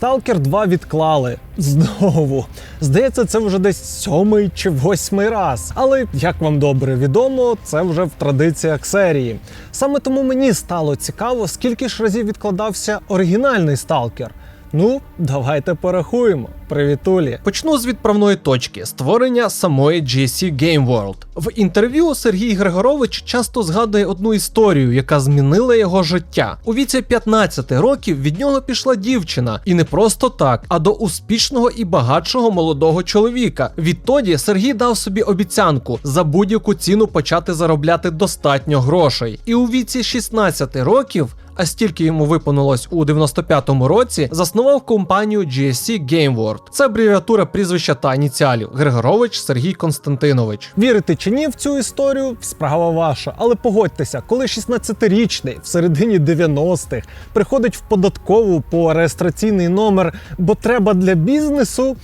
Stalker 2 відклали знову. Здається, це вже десь сьомий чи восьмий раз. Але як вам добре відомо, це вже в традиціях серії. Саме тому мені стало цікаво, скільки ж разів відкладався оригінальний Сталкер. Ну, давайте порахуємо. Привітулі. Почну з відправної точки створення самої GSC Game World. В інтерв'ю Сергій Григорович часто згадує одну історію, яка змінила його життя. У віці 15 років від нього пішла дівчина, і не просто так, а до успішного і багатшого молодого чоловіка. Відтоді Сергій дав собі обіцянку за будь-яку ціну почати заробляти достатньо грошей. І у віці 16 років. А стільки йому виповнилось у 95-му році, заснував компанію GSC Game World. Це абревіатура прізвища та ініціалів Григорович Сергій Константинович. Вірити чи ні в цю історію справа ваша. Але погодьтеся, коли 16-річний в середині 90-х приходить в податкову по реєстраційний номер, бо треба для бізнесу.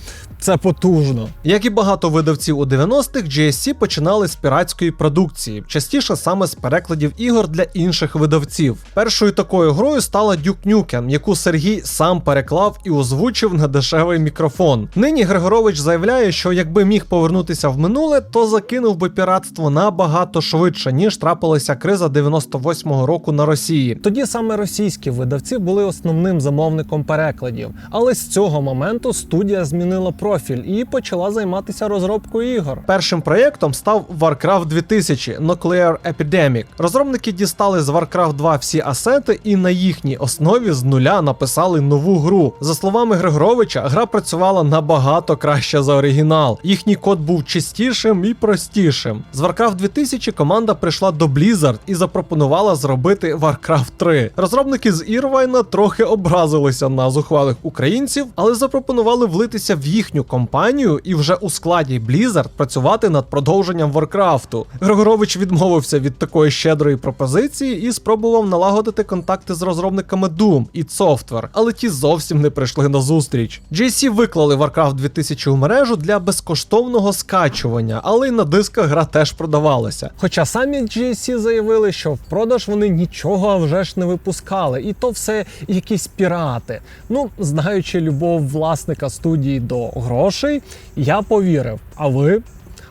Це потужно. Як і багато видавців у 90-х, GSC починали з піратської продукції, частіше саме з перекладів ігор для інших видавців. Першою такою грою стала Duke Nukem, яку Сергій сам переклав і озвучив на дешевий мікрофон. Нині Григорович заявляє, що якби міг повернутися в минуле, то закинув би піратство набагато швидше, ніж трапилася криза 98-го року на Росії. Тоді саме російські видавці були основним замовником перекладів. Але з цього моменту студія змінила профіль і почала займатися розробкою ігор. Першим проєктом став Warcraft 2000 Nuclear Epidemic. Розробники дістали з Warcraft 2 всі асети і на їхній основі з нуля написали нову гру. За словами Григоровича, гра працювала набагато краще за оригінал. Їхній код був чистішим і простішим. З Warcraft 2000 команда прийшла до Blizzard і запропонувала зробити Warcraft 3. Розробники з Ірвайна трохи образилися на зухвалих українців, але запропонували влитися в їхню компанію і вже у складі Blizzard працювати над продовженням Варкрафту. Григорович відмовився від такої щедрої пропозиції і спробував налагодити контакти з розробниками Doom і Software, але ті зовсім не прийшли на зустріч. GSC виклали Warcraft 2000 у мережу для безкоштовного скачування, але й на дисках гра теж продавалася. Хоча самі GSC заявили, що в продаж вони нічого вже ж не випускали, і то все якісь пірати. Ну, знаючи любов власника студії до грошей, я повірив. А ви?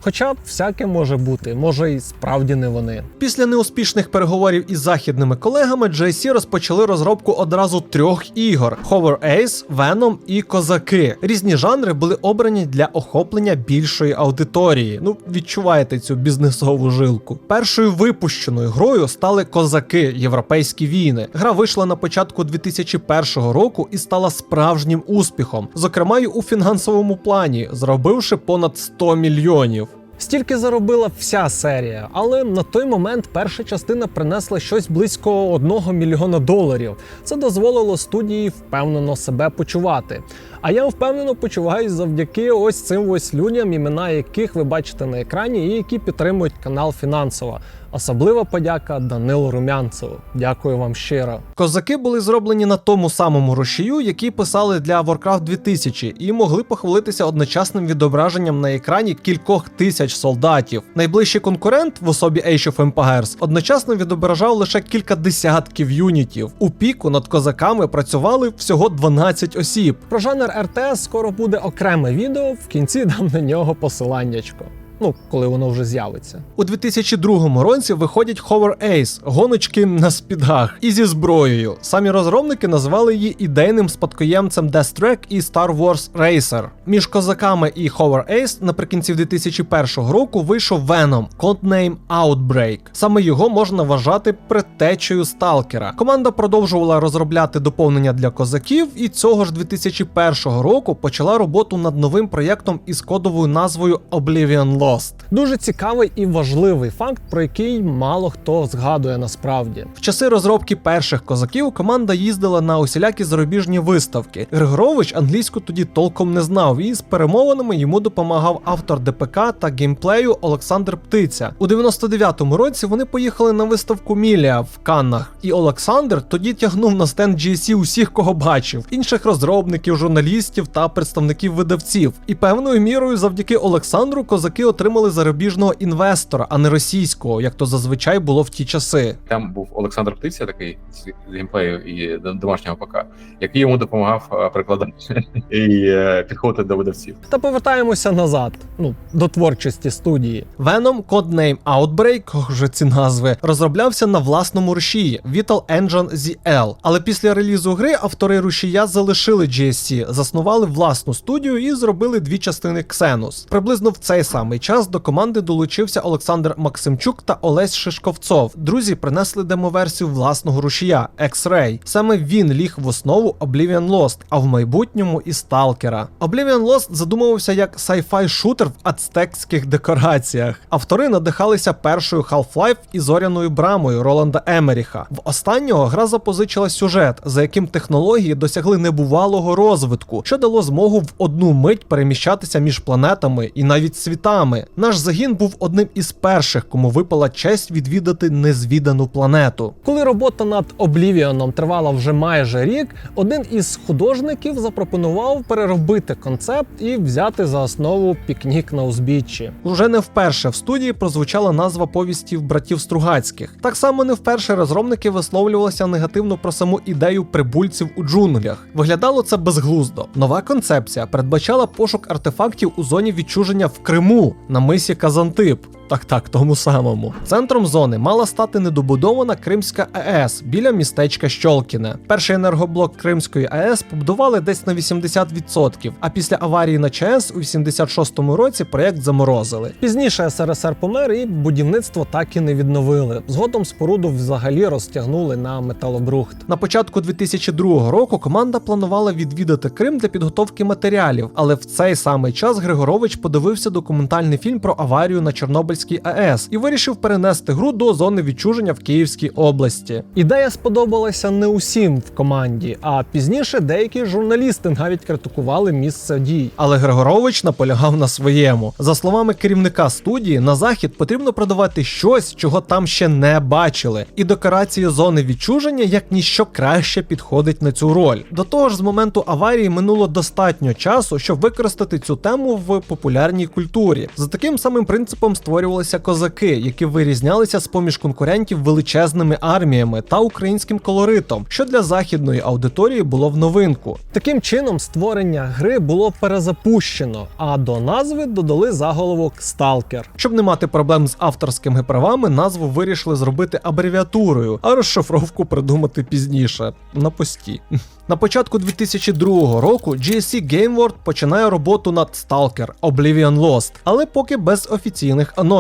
Хоча всяке може бути, може і справді не вони. Після неуспішних переговорів із західними колегами GSC розпочали розробку одразу трьох ігор: Hover Ace, Venom і Козаки. Різні жанри були обрані для охоплення більшої аудиторії. Ну, відчуваєте цю бізнесову жилку. Першою випущеною грою стали Козаки Європейські війни. Гра вийшла на початку 2001 року і стала справжнім успіхом, зокрема й у фінансовому плані, зробивши понад 100 мільйонів. Стільки заробила вся серія, але на той момент перша частина принесла щось близько 1 мільйона доларів. Це дозволило студії впевнено себе почувати. А я впевнено почуваюсь завдяки ось цим ось людям, імена яких ви бачите на екрані, і які підтримують канал фінансово. Особлива подяка Данилу Румянцеву. Дякую вам щиро. Козаки були зроблені на тому самому рушію, який писали для Warcraft 2000, і могли похвалитися одночасним відображенням на екрані кількох тисяч солдатів. Найближчий конкурент в особі Age of Empires одночасно відображав лише кілька десятків юнітів. У піку над козаками працювали всього 12 осіб. Про жанр РТС скоро буде окреме відео. В кінці дам на нього посиланнячко. Ну, коли воно вже з'явиться. У 2002 році виходять Hover Ace, гоночки на спідах і зі зброєю. Самі розробники назвали її ідейним спадкоємцем Death Track і Star Wars Racer. Між козаками і Hover Ace наприкінці 2001 року вийшов Venom, codename Outbreak. Саме його можна вважати предтечею сталкера. Команда продовжувала розробляти доповнення для козаків, і цього ж 2001 року почала роботу над новим проєктом із кодовою назвою Oblivion Lost. Дуже цікавий і важливий факт, про який мало хто згадує насправді. В часи розробки перших козаків команда їздила на усілякі зарубіжні виставки. Григорович англійську тоді толком не знав, і з перемовинами йому допомагав автор ДПК та геймплею Олександр Птиця. У 99-му році вони поїхали на виставку Мілія в Каннах, і Олександр тоді тягнув на стенд GSC усіх, кого бачив, інших розробників, журналістів та представників видавців. І певною мірою завдяки Олександру козаки отримали отримали зарубіжного інвестора, а не російського, як то зазвичай було в ті часи. Там був Олександр Птиця, такий з геймплею і домашнього ПК, який йому допомагав перекладати і е, підходити до видавців. Та повертаємося назад, ну до творчості студії. Venom Codename Outbreak, вже ці назви, розроблявся на власному рушії Vital Engine ZL. Але після релізу гри автори рушія залишили GSC, заснували власну студію і зробили дві частини Xenos. Приблизно в цей самий час до команди долучився Олександр Максимчук та Олесь Шишковцов. Друзі принесли демоверсію власного рушія X-Ray. Саме він ліг в основу Oblivion Lost, а в майбутньому і Сталкера. Oblivion Lost задумувався як sci-fi шутер в ацтекських декораціях. Автори надихалися першою Half-Life і зоряною брамою Роланда Емеріха. В останнього гра запозичила сюжет, за яким технології досягли небувалого розвитку, що дало змогу в одну мить переміщатися між планетами і навіть світами. Наш загін був одним із перших, кому випала честь відвідати незвідану планету. Коли робота над Облівіоном тривала вже майже рік, один із художників запропонував переробити концепт і взяти за основу пікнік на узбіччі. Уже не вперше в студії прозвучала назва повістів братів Стругацьких. Так само не вперше розробники висловлювалися негативно про саму ідею прибульців у джунглях. Виглядало це безглуздо. Нова концепція передбачала пошук артефактів у зоні відчуження в Криму на мисі Казантип. Так, так, тому самому. Центром зони мала стати недобудована Кримська АЕС біля містечка Щолкіне. Перший енергоблок Кримської АЕС побудували десь на 80%, а після аварії на ЧАЕС у 86-му році проєкт заморозили. Пізніше СРСР помер і будівництво так і не відновили. Згодом споруду взагалі розтягнули на металобрухт. На початку 2002 року команда планувала відвідати Крим для підготовки матеріалів, але в цей самий час Григорович подивився документальний фільм про аварію на Чорнобильській АЕС і вирішив перенести гру до зони відчуження в Київській області. Ідея сподобалася не усім в команді, а пізніше деякі журналісти навіть критикували місце дій. Але Григорович наполягав на своєму. За словами керівника студії, на захід потрібно продавати щось, чого там ще не бачили. І декорації зони відчуження як ніщо краще підходить на цю роль. До того ж, з моменту аварії минуло достатньо часу, щоб використати цю тему в популярній культурі. За таким самим принципом створювалися козаки, які вирізнялися з поміж конкурентів величезними арміями та українським колоритом, що для західної аудиторії було в новинку. Таким чином, створення гри було перезапущено, а до назви додали заголовок Сталкер. Щоб не мати проблем з авторськими правами, назву вирішили зробити абревіатурою, а розшифровку придумати пізніше на пості. На початку 2002 року GSC Game World починає роботу над Stalker Oblivion Lost, але поки без офіційних анонсів.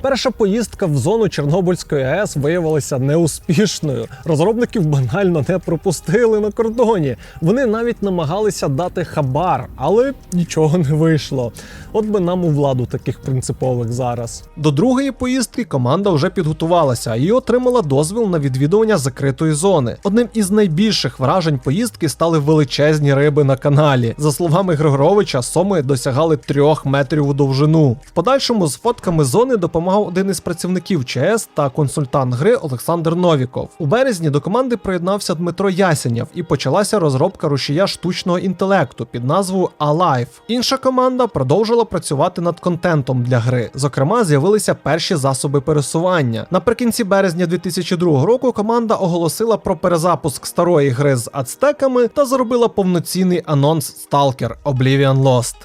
Перша поїздка в зону Чорнобильської АЕС виявилася неуспішною. Розробників банально не пропустили на кордоні. Вони навіть намагалися дати хабар, але нічого не вийшло. От би нам у владу таких принципових зараз. До другої поїздки команда вже підготувалася і отримала дозвіл на відвідування закритої зони. Одним із найбільших вражень поїздки стали величезні риби на каналі. За словами Григоровича, соми досягали трьох метрів у довжину. В подальшому з фотками зони допомагав один із працівників ЧС та консультант гри Олександр Новіков. У березні до команди приєднався Дмитро Ясенєв і почалася розробка рушія штучного інтелекту під назвою Alive. Інша команда продовжила працювати над контентом для гри. Зокрема, з'явилися перші засоби пересування. Наприкінці березня 2002 року команда оголосила про перезапуск старої гри з ацтеками та зробила повноцінний анонс Stalker Oblivion Lost.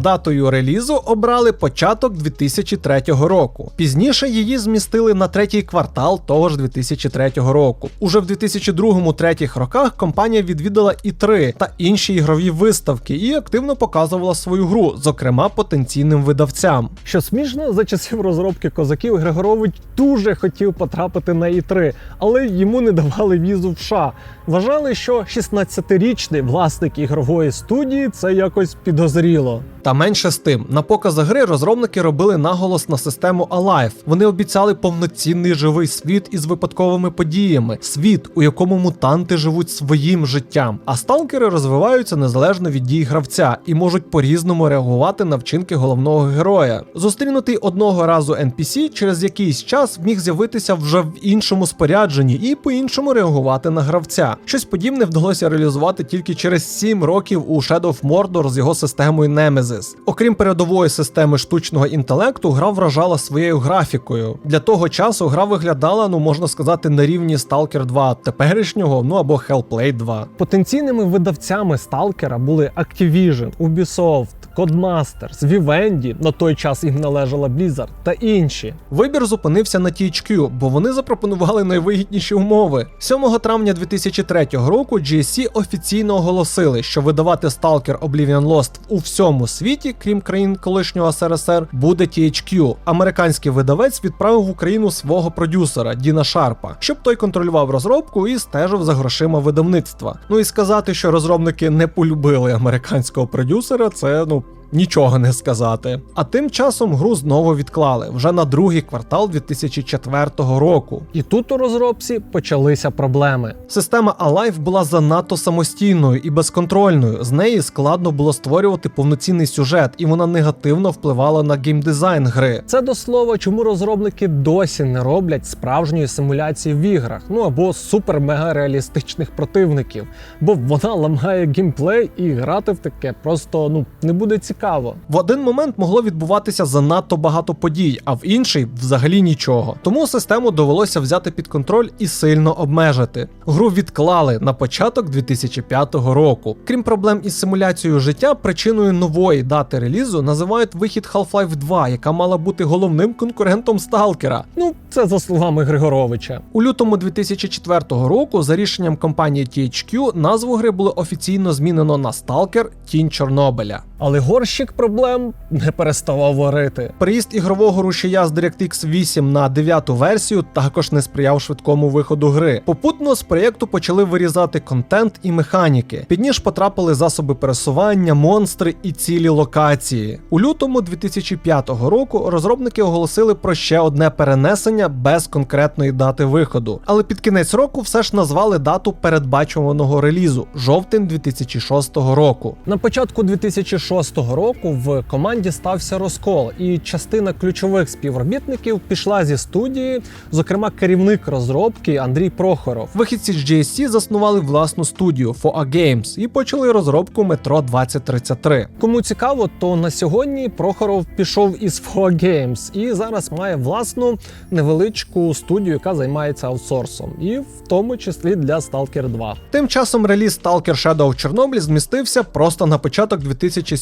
Датою релізу обрали початок 2003 року. Пізніше її змістили на третій квартал того ж 2003 року. Уже в 2002-2003 роках компанія відвідала і 3 та інші ігрові виставки і активно показувала свою гру, зокрема потенційним видавцям. Що смішно, за часів розробки козаків Григорович дуже хотів потрапити на І3, але йому не давали візу в США. Вважали, що 16-річний власник ігрової студії це якось підозріло. Та менше з тим, на показах гри розробники робили наголос на систему Alive. Вони обіцяли повноцінний живий світ із випадковими подіями, світ, у якому мутанти живуть своїм життям, а сталкери розвиваються незалежно від дій гравця і можуть по-різному реагувати на вчинки головного героя. Зустрінутий одного разу NPC через якийсь час міг з'явитися вже в іншому спорядженні і по-іншому реагувати на гравця. Щось подібне вдалося реалізувати тільки через 7 років у Shadow of Mordor з його системою Nemesis. Окрім передової системи штучного інтелекту, гра вражала своєю графікою. Для того часу гра виглядала, ну можна сказати, на рівні Stalker 2 теперішнього, ну або Hellblade 2. Потенційними видавцями Сталкера були Activision, Ubisoft, Codemasters, Vivendi, на той час їм належала Blizzard та інші. Вибір зупинився на THQ, бо вони запропонували найвигідніші умови. 7 травня 2003 року GSC офіційно оголосили, що видавати Stalker Oblivion Lost у всьому світі, крім країн колишнього СРСР, буде THQ. Американський видавець відправив в Україну свого продюсера Діна Шарпа, щоб той контролював розробку і стежив за грошима видавництва. Ну і сказати, що розробники не полюбили американського продюсера, це ну. Нічого не сказати. А тим часом гру знову відклали вже на другий квартал 2004 року. І тут у розробці почалися проблеми. Система Alive була занадто самостійною і безконтрольною. З неї складно було створювати повноцінний сюжет, і вона негативно впливала на геймдизайн гри. Це до слова, чому розробники досі не роблять справжньої симуляції в іграх, ну або супер-мега реалістичних противників, бо вона ламає геймплей і грати в таке просто ну не буде цікаво. В один момент могло відбуватися занадто багато подій, а в інший взагалі нічого. Тому систему довелося взяти під контроль і сильно обмежити. Гру відклали на початок 2005 року. Крім проблем із симуляцією життя, причиною нової дати релізу називають вихід Half-Life 2, яка мала бути головним конкурентом Сталкера. Ну, це за словами Григоровича. У лютому 2004 року, за рішенням компанії THQ, назву гри було офіційно змінено на Stalker Тінь Чорнобиля. Але горщик проблем не переставав варити. Приїзд ігрового рушія з DirectX 8 на 9 версію також не сприяв швидкому виходу гри. Попутно з проєкту почали вирізати контент і механіки. Під ніж потрапили засоби пересування, монстри і цілі локації. У лютому 2005 року розробники оголосили про ще одне перенесення без конкретної дати виходу. Але під кінець року все ж назвали дату передбачуваного релізу жовтень 2006 року. На початку 2006 року в команді стався розкол, і частина ключових співробітників пішла зі студії, зокрема керівник розробки Андрій Прохоров. Вихідці з GSC заснували власну студію FOA Games і почали розробку Metro 2033. Кому цікаво, то на сьогодні Прохоров пішов із FOA Games і зараз має власну невеличку студію, яка займається аутсорсом, і в тому числі для Stalker 2. Тим часом реліз Stalker Shadow of Чорнобиль змістився просто на початок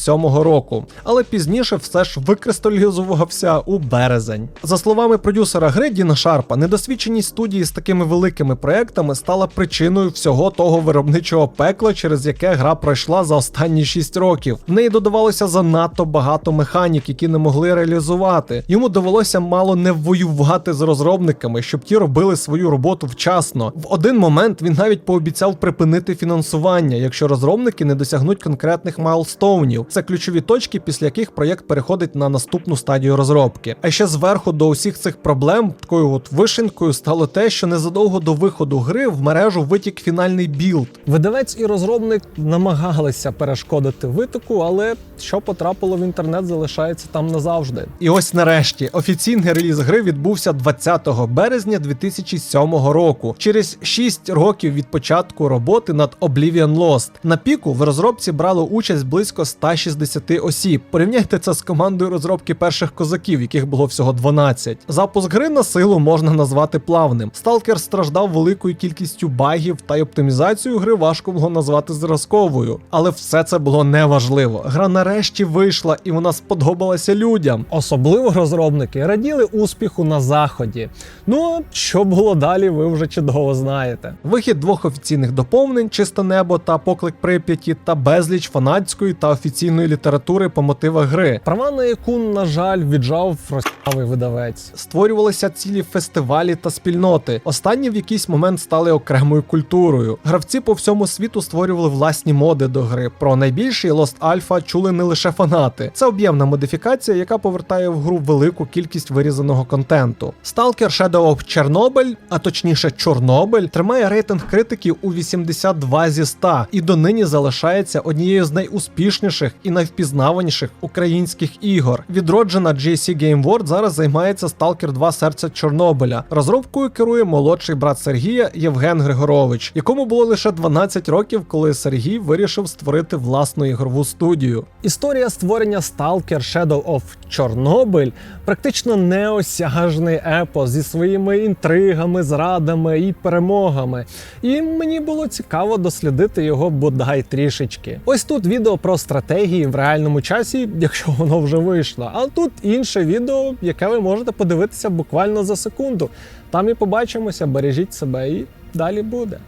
2007 року, але пізніше все ж викристалізувався у березень. За словами продюсера гри Діна Шарпа, недосвідченість студії з такими великими проектами стала причиною всього того виробничого пекла, через яке гра пройшла за останні 6 років. В неї додавалося занадто багато механік, які не могли реалізувати. Йому довелося мало не воювати з розробниками, щоб ті робили свою роботу вчасно. В один момент він навіть пообіцяв припинити фінансування, якщо розробники не досягнуть конкретних майлстоунів. Це ключові точки, після яких проєкт переходить на наступну стадію розробки. А ще зверху до усіх цих проблем, такою от вишенькою стало те, що незадовго до виходу гри в мережу витік фінальний білд. Видавець і розробник намагалися перешкодити витоку, але що потрапило в інтернет, залишається там назавжди. І ось нарешті офіційний реліз гри відбувся 20 березня 2007 року, через 6 років від початку роботи над Oblivion Lost. На піку в розробці брало участь близько 160 осіб. Порівняйте це з командою розробки перших козаків, яких було всього 12. Запуск гри на силу можна назвати плавним. Сталкер страждав великою кількістю багів, та й оптимізацію гри важко було назвати зразковою. Але все це було неважливо. Гра нарешті вийшла і вона сподобалася людям. Особливо розробники раділи успіху на заході. Ну що було далі, ви вже чудово знаєте. Вихід двох офіційних доповнень Чисте небо та поклик Прип'яті та безліч фанатської та офіційної офіційної літератури по мотивах гри. Права на яку, на жаль, віджав розсявий видавець. Створювалися цілі фестивалі та спільноти. Останні в якийсь момент стали окремою культурою. Гравці по всьому світу створювали власні моди до гри. Про найбільший Lost Alpha чули не лише фанати. Це об'ємна модифікація, яка повертає в гру велику кількість вирізаного контенту. Stalker Shadow of Chernobyl, а точніше Чорнобиль, тримає рейтинг критиків у 82 зі 100 і донині залишається однією з найуспішніших і найвпізнаваніших українських ігор. Відроджена GSC Game World зараз займається Stalker 2 Серце Чорнобиля. Розробкою керує молодший брат Сергія Євген Григорович, якому було лише 12 років, коли Сергій вирішив створити власну ігрову студію. Історія створення Stalker Shadow of Чорнобиль практично неосяжний епос зі своїми інтригами, зрадами і перемогами. І мені було цікаво дослідити його бодай трішечки. Ось тут відео про стратегії в реальному часі, якщо воно вже вийшло. А тут інше відео, яке ви можете подивитися буквально за секунду. Там і побачимося, бережіть себе і далі буде.